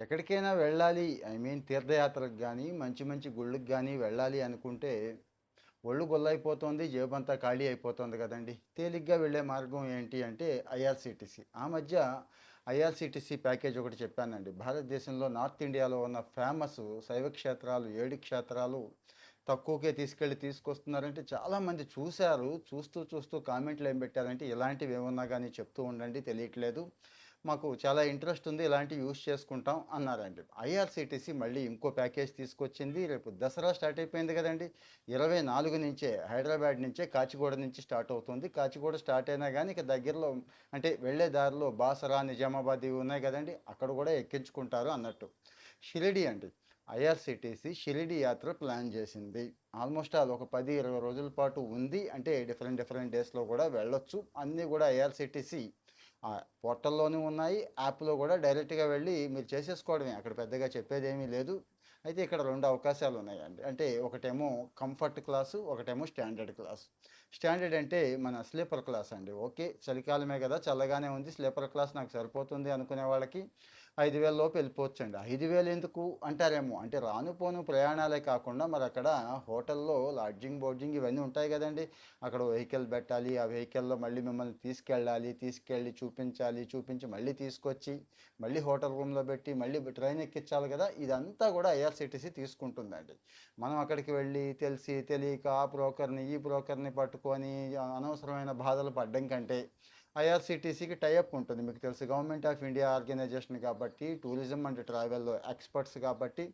ఎక్కడికైనా వెళ్ళాలి I mean తీర్థయాత్రకు కానీ మంచి మంచి గుళ్ళకి కానీ వెళ్ళాలి అనుకుంటే ఒళ్ళు గొల్లైపోతుంది జేబంతా ఖాళీ అయిపోతుంది కదండి. తేలిగ్గా వెళ్ళే మార్గం ఏంటి అంటే ఐఆర్సీటీసీ ఆ మధ్య ఐఆర్సీటీసీ ప్యాకేజ్ ఒకటి చెప్పానండి. భారతదేశంలో నార్త్ ఇండియాలో ఉన్న ఫేమస్ శైవ క్షేత్రాలు ఏడు క్షేత్రాలు తక్కువకే తీసుకెళ్ళి తీసుకొస్తున్నారంటే చాలామంది చూశారు చూస్తూ చూస్తూ కామెంట్లు ఏం పెట్టారంటే ఇలాంటివి ఏమన్నా కానీ చెప్తూ ఉండండి తెలియట్లేదు. మాకు చాలా ఇంట్రెస్ట్ ఉంది ఇలాంటివి యూస్ చేసుకుంటాం అన్నారండి. ఐఆర్సీటీసీ మళ్ళీ ఇంకో ప్యాకేజ్ తీసుకొచ్చింది. రేపు దసరా స్టార్ట్ అయిపోయింది కదండి. ఇరవై నాలుగు నుంచే హైదరాబాద్ నుంచే కాచిగూడ నుంచి స్టార్ట్ అవుతుంది. కాచిగూడ స్టార్ట్ అయినా కానీ ఇక దగ్గరలో అంటే వెళ్ళే దారిలో బాసరా నిజామాబాద్ ఇవి ఉన్నాయి కదండి. అక్కడ కూడా ఎక్కించుకుంటారు అన్నట్టు. షిరిడి అండి. ఐఆర్సిటీసీ షిరిడి యాత్ర ప్లాన్ చేసింది. ఆల్మోస్ట్ అది ఒక పది ఇరవై రోజుల పాటు ఉంది. అంటే డిఫరెంట్ డిఫరెంట్ డేస్లో కూడా వెళ్ళొచ్చు. అన్నీ కూడా ఐఆర్సిటీసీ పోర్టల్లోనూ ఉన్నాయి. యాప్లో కూడా డైరెక్ట్గా వెళ్ళి మీరు చేసేసుకోవడమే. అక్కడ పెద్దగా చెప్పేది ఏమీ లేదు. అయితే ఇక్కడ రెండు అవకాశాలు ఉన్నాయండి అంటే ఒకటేమో కంఫర్ట్ క్లాసు ఒకటేమో స్టాండర్డ్ క్లాస్. స్టాండర్డ్ అంటే మన స్లీపర్ క్లాస్ అండి. ఓకే చలికాలమే కదా చల్లగానే ఉంది. స్లీపర్ క్లాస్ నాకు సరిపోతుంది అనుకునే వాళ్ళకి. ఐదు వేల లోపు వెళ్ళిపోవచ్చు అండి ఐదు వేలు ఎందుకు అంటారేమో? అంటే రాను పోను ప్రయాణాలే కాకుండా మరి అక్కడ హోటల్లో లాడ్జింగ్ బోర్డింగ్ ఇవన్నీ ఉంటాయి కదండి. అక్కడ వెహికల్ పెట్టాలి ఆ వెహికల్లో మళ్ళీ మిమ్మల్ని తీసుకెళ్ళాలి తీసుకెళ్ళి చూపించాలి చూపించి మళ్ళీ తీసుకొచ్చి మళ్ళీ హోటల్ రూమ్లో పెట్టి మళ్ళీ ట్రైన్ ఎక్కించాలి కదా. ఇదంతా కూడా ఐఆర్సిటీసీ తీసుకుంటుందండి. మనం అక్కడికి వెళ్ళి తెలిసి తెలియక ఆ బ్రోకర్ని ఈ బ్రోకర్ని పట్టుకొని అనవసరమైన బాధలు పడ్డం కంటే ఐఆర్సిటీసీకి టైఅప్ ఉంటుంది. మీకు తెలుసు గవర్నమెంట్ ఆఫ్ ఇండియా ఆర్గనైజేషన్ కాబట్టి టూరిజం అండ్ ట్రావెల్ ఎక్స్పర్ట్స్ కాబట్టి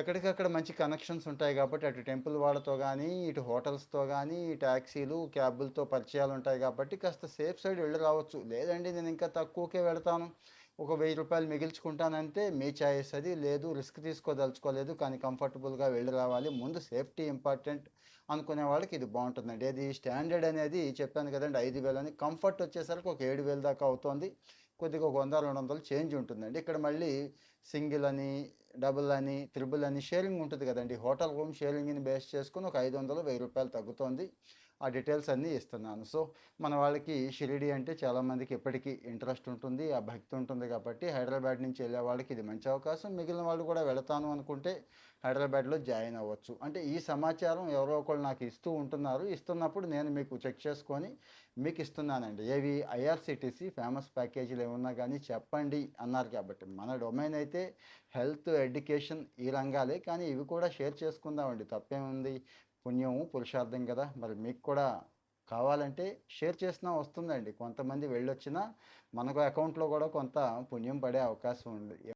ఎక్కడికక్కడ మంచి కనెక్షన్స్ ఉంటాయి కాబట్టి అటు టెంపుల్ వాళ్ళతో కానీ ఇటు హోటల్స్తో కానీ ట్యాక్సీలు క్యాబులతో పరిచయాలు ఉంటాయి కాబట్టి కాస్త సేఫ్ సైడ్ వెళ్ళి రావచ్చు. లేదండి నేను ఇంకా తక్కువకే వెళ్తాను. ఒక వెయ్యి రూపాయలు మిగిల్చుకుంటానంటే మీ ఛాయిస్ అది. లేదు రిస్క్ తీసుకోదలుచుకోలేదు కానీ కంఫర్టబుల్గా వెళ్ళి రావాలి. ముందు సేఫ్టీ ఇంపార్టెంట్ అనుకునే వాళ్ళకి ఇది బాగుంటుందండి. అది స్టాండర్డ్ అనేది చెప్పాను కదండి ఐదు వేలు అని. కంఫర్ట్ వచ్చేసరికి ఒక ఏడు వేలు దాకా అవుతుంది. కొద్దిగా ఒక వంద రెండు వందలు చేంజ్ ఉంటుందండి. ఇక్కడ మళ్ళీ సింగిల్ అని డబుల్ అని త్రిబుల్ అని షేరింగ్ ఉంటుంది కదండి. హోటల్ రూమ్ షేరింగ్ని బేస్ చేసుకుని ఒక ఐదు వందలు వెయ్యి రూపాయలు తగ్గుతోంది. ఆ డీటెయిల్స్ అన్నీ ఇస్తున్నాను. సో మన వాళ్ళకి షిరిడి అంటే చాలామందికి ఎప్పటికీ ఇంట్రెస్ట్ ఉంటుంది ఆ భక్తి ఉంటుంది కాబట్టి హైదరాబాద్ నుంచి వెళ్ళే వాళ్ళకి ఇది మంచి అవకాశం. మిగిలిన వాళ్ళు కూడా వెళతాను అనుకుంటే హైదరాబాద్లో జాయిన్ అవ్వచ్చు. అంటే ఈ సమాచారం ఎవరో ఒకళ్ళు నాకు ఇస్తూ ఉంటున్నారు. ఇస్తున్నప్పుడు నేను మీకు చెక్ చేసుకొని మీకు ఇస్తున్నానండి. ఏవి ఐఆర్సిటీసీ ఫేమస్ ప్యాకేజీలు ఏమన్నా కానీ చెప్పండి అన్నారు కాబట్టి. మన డొమైన్ అయితే హెల్త్ ఎడ్యుకేషన్ ఈ రంగాలే. కానీ ఇవి కూడా షేర్ చేసుకుందామండి. తప్పేముంది? పుణ్యము పురుషార్థం కదా. మరి మీకు కూడా కావాలంటే షేర్ చేసినా వస్తుందండి. కొంతమంది వెళ్ళొచ్చినా మనకు అకౌంట్లో కూడా కొంత పుణ్యం పడే అవకాశం ఉంది.